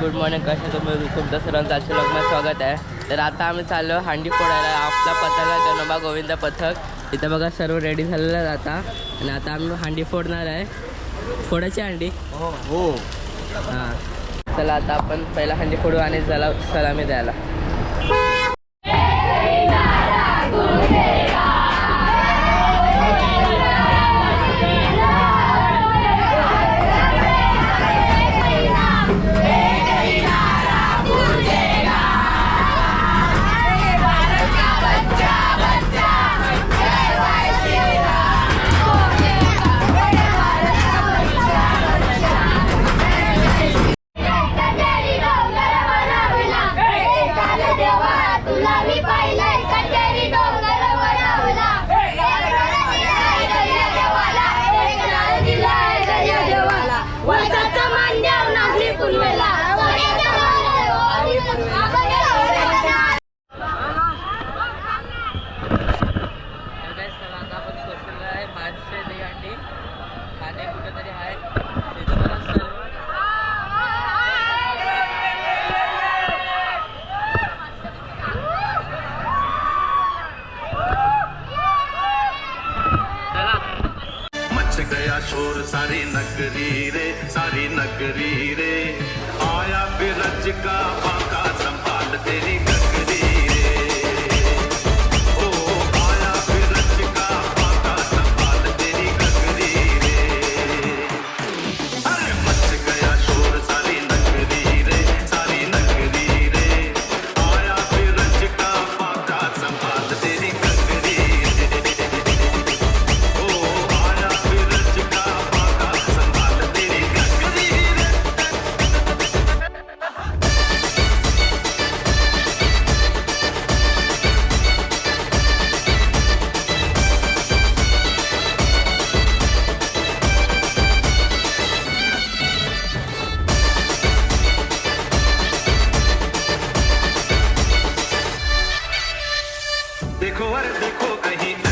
Good morning कशा तुम्ही? तुमचं सर्वांचं आजच्या लग्नात स्वागत आहे. तर आता आम्ही चाललो हांडी फोडायला आपला पथक आहे गणोबा गोविंद पथक. इथं बघा सर्व रेडी झालेलं आहे आता. आणि आता आम्ही हांडी फोडणार आहे. फोडायची हांडी? हो. हां. चला आता आपण पहिला हांडी फोडू आणि चला सलामी द्यायला. नगरी रे सारी नगरी देखो अरे देखो कहीं।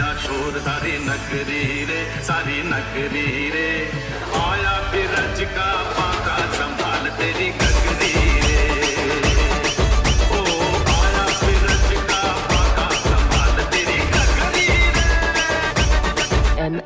मच शोर सारी नगरी रे सारी नगरी रे। आया बिरज का पाका संभाल तेरी गगरी रे। ओ आया बिरज का पाका संभाल तेरी गगरी रे। जाने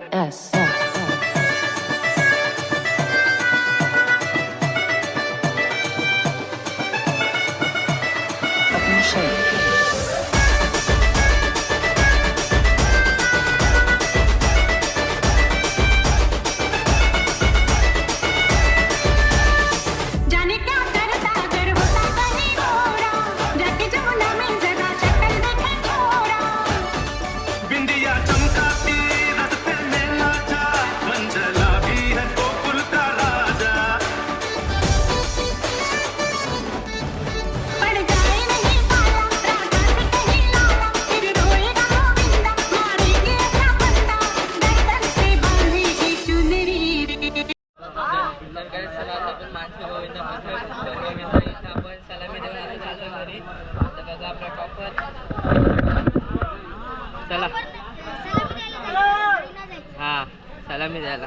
द्यायला.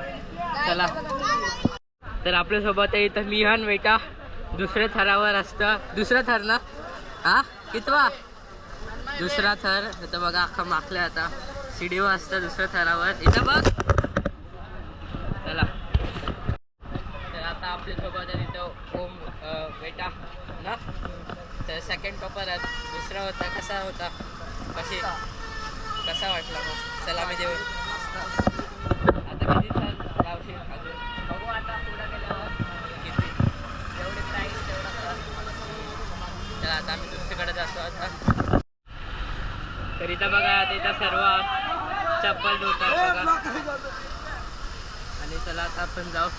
चला. तर आपल्यासोबत आहे इथं मिहान बेटा दुसऱ्या थरावर असतं. दुसरा थर ना? हा? कितवा? दुसरा थर. इथं बघा अख्खा माखलं आता. शिडीवर असतं दुसऱ्या थरावर. इथं बघ. चला. तर आता आपल्यासोबत आहे तिथं ओम बेटा ना? तर सेकंड टॉपर दुसरा होता. कसा होता? कशी? कसा वाटला? मग चला मी तर आता जातो आता तर इथं बघा आता सर्व चप्पल धुतात बघा. आणि चला आता आपण जाऊ.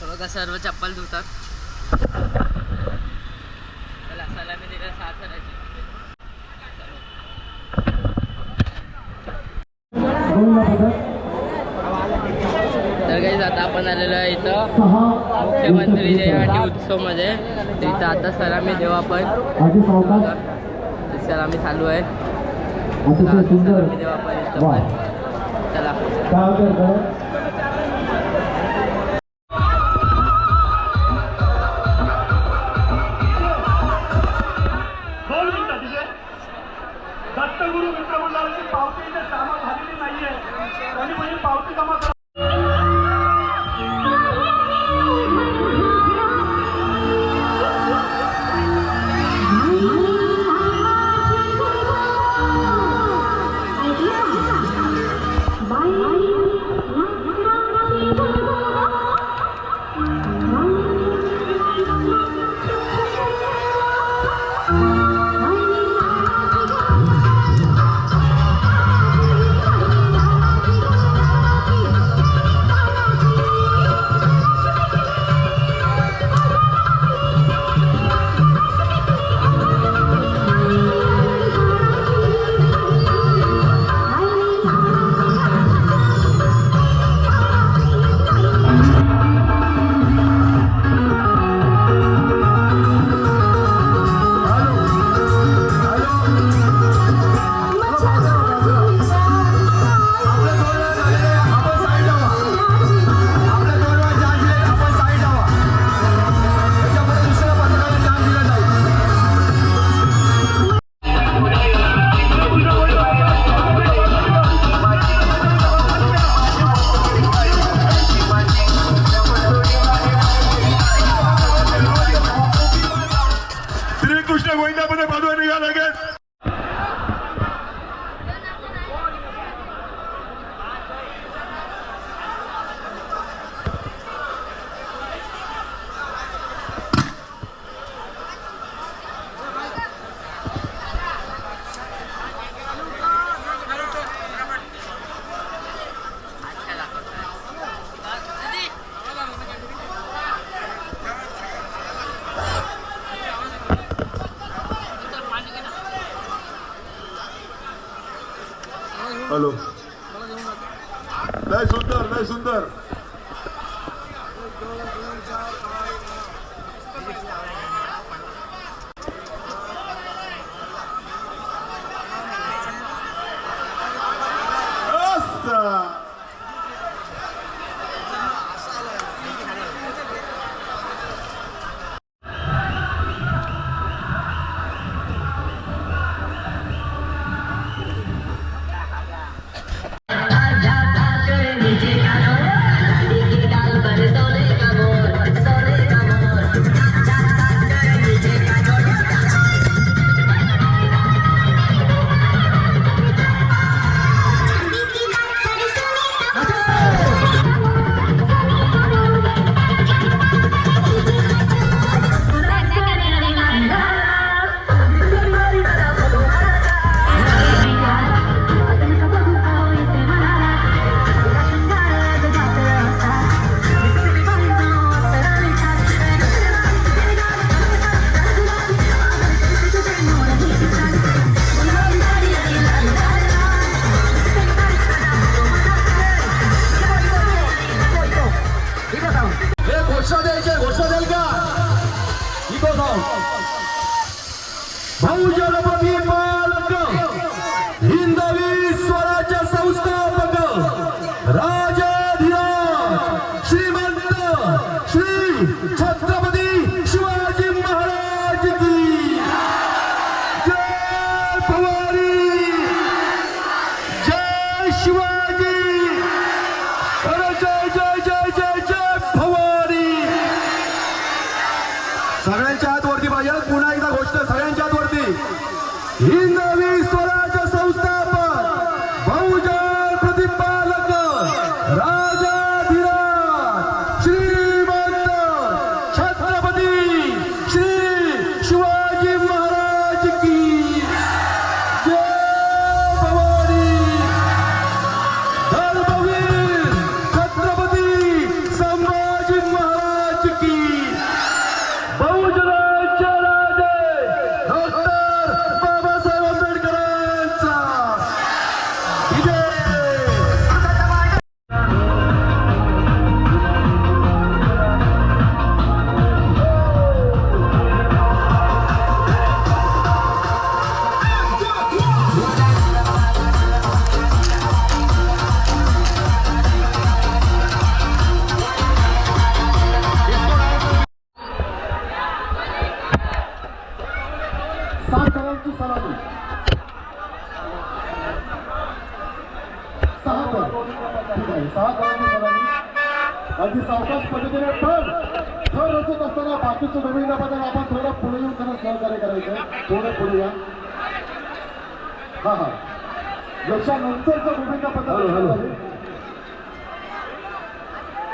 तर बघा सर्व चप्पल धुतात. चला सलामी दिल्या सात करायची. तर काही आता आपण आलेलो आहे इथं. मुख्यमंत्री जयहाटी उत्सवमध्ये. तर इथं आता सलामी देऊ आपण सलामी चालू आहे. सलामी देऊ आपण इथं पण चला. दत्तगुरु मित्रमंडळाची पावती इथे जमा झालेली नाहीये. त्यांनी म्हणजे पावती जमा Joe, Green Joe.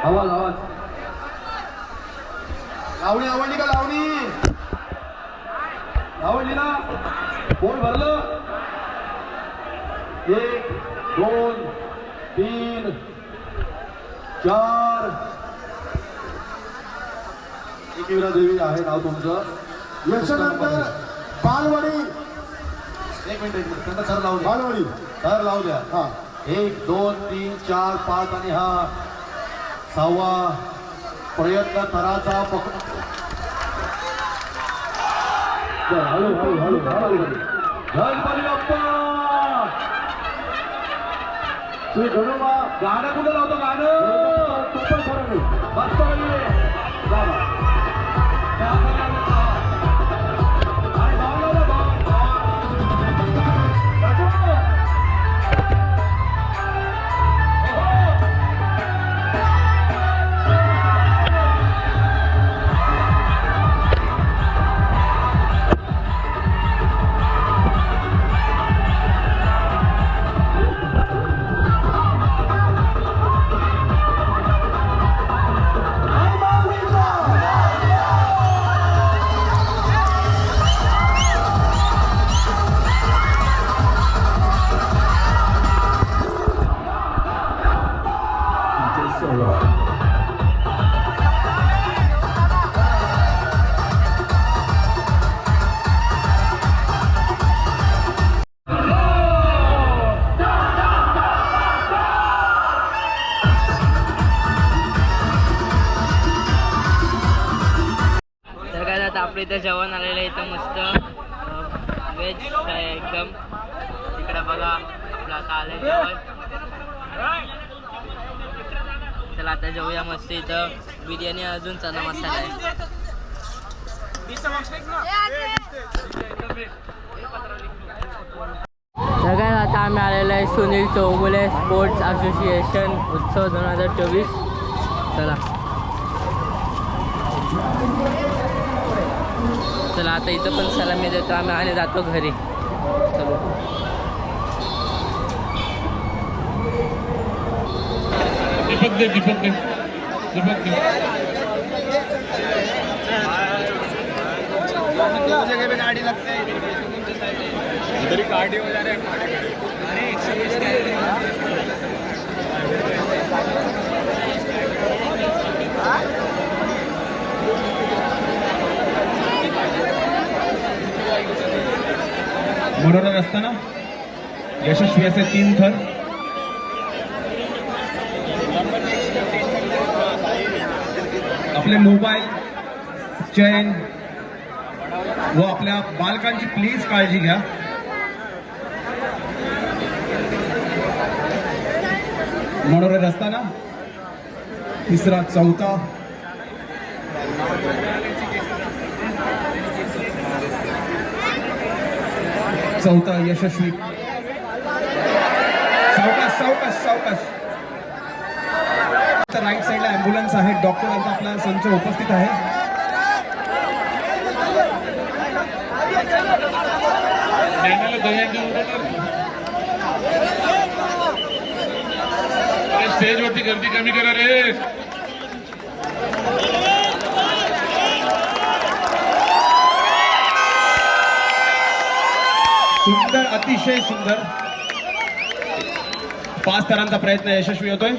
आवाज आवाज. लावणी आवडली का लावणी? आवडली ना. कोण भरलं? एक दोन तीन चार. एकविरा देवी आहे नाव तुमचं. याच्यानंतर बालवाडी. एक मिनिट एक मिनिट. त्यांना थर लावू बालवाडी. थर लावू द्या. हा. एक दोन तीन चार पाच आणि हा. सहावा प्रयत्न थराचा पकड हळू हळू हळू हळू गणपती बाप्पा श्री गणोबा गाणं कुठं लावतो गाणं मस्त इथं जेवण आलेलं आहे इथं मस्त. व्हेज आहे एकदम? इकडे बघा आपलं आता आलं जेवण. चला आता जेवूया मस्त इथं. बिर्याणी अजून चना मसाला आहे. सगळ्यात आता आम्ही आलेलो आहे सुनील चौगुले स्पोर्ट्स असोसिएशन उत्सव दोन हजार चोवीस. चला. चला आता इथं पण सलामी देतो आम्ही आणि जातो घरी. चलो. दीपक दे दीपक दे. दीपक दे. मनोरंजन असताना यशस्वी असे तीन थर. आपले मोबाईल चैन व आपल्या बालकांची प्लीज काळजी घ्या. मनोरंजन असताना तिसरा चौथा. चौथा यशस्वी सावकाश सावकाश. सावकाश तर राईट साईडला ॲम्ब्युलन्स आहे. डॉक्टरांचा आपला संच उपस्थित आहे. स्टेज वरती गर्दी कमी करा रे. सुंदर अतिशय सुंदर. पाच थरांचा प्रयत्न यशस्वी होतोय.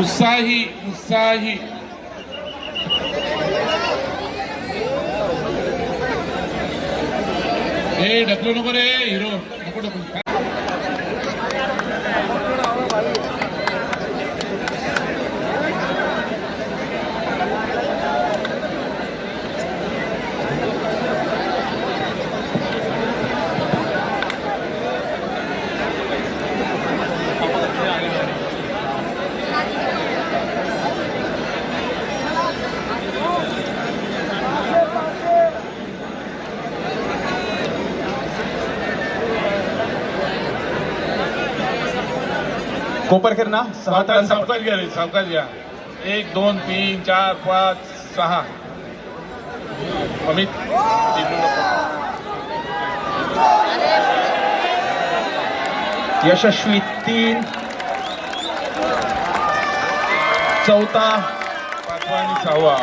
उत्साही उत्साही. ए ढकलू नको रे हिरो. नको ढकलू कोपरखेर ना? सहा सावकाश सावकाश घ्या रे सावकाश घ्या. एक दोन तीन चार पाच सहा. अमित. यशस्वी तीन. चौथा. पाचवा आणि सहावा.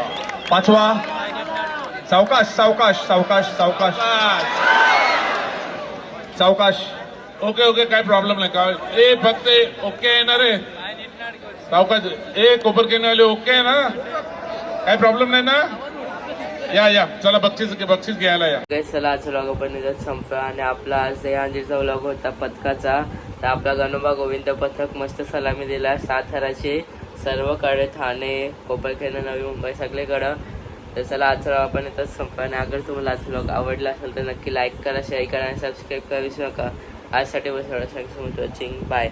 पाचवा. सावकाश सावकाश सावकाश. सावकाश. सावकाश. ओके ओके काय प्रॉब्लेम नाही. का ए फक्त ओके आहे ना रे. सावकाश ए कोपर वाले ओके आहे ना. काय प्रॉब्लेम नाही ना? या या. चला बक्षीस बक्षीस घ्यायला या. चला आज व्लॉग आपण इथंच संपला. आणि आपला आज दहीहंडीचा व्लॉग होता पथकाचा. तर आपला गणोबा गोविंद पथक मस्त सलामी दिला. साताराचे सर्वकडे ठाणे कोपरखेडा नवी मुंबई सगळीकडं. तर चला आज व्लॉग आपण इथंच संपला. आणि अगर तुम्हाला आज व्लॉग आवडला असेल तर नक्की लाईक करा शेअर करा आणि सबस्क्राईब करा. विसरू नका. I said it was her. Thanks for watching. Bye.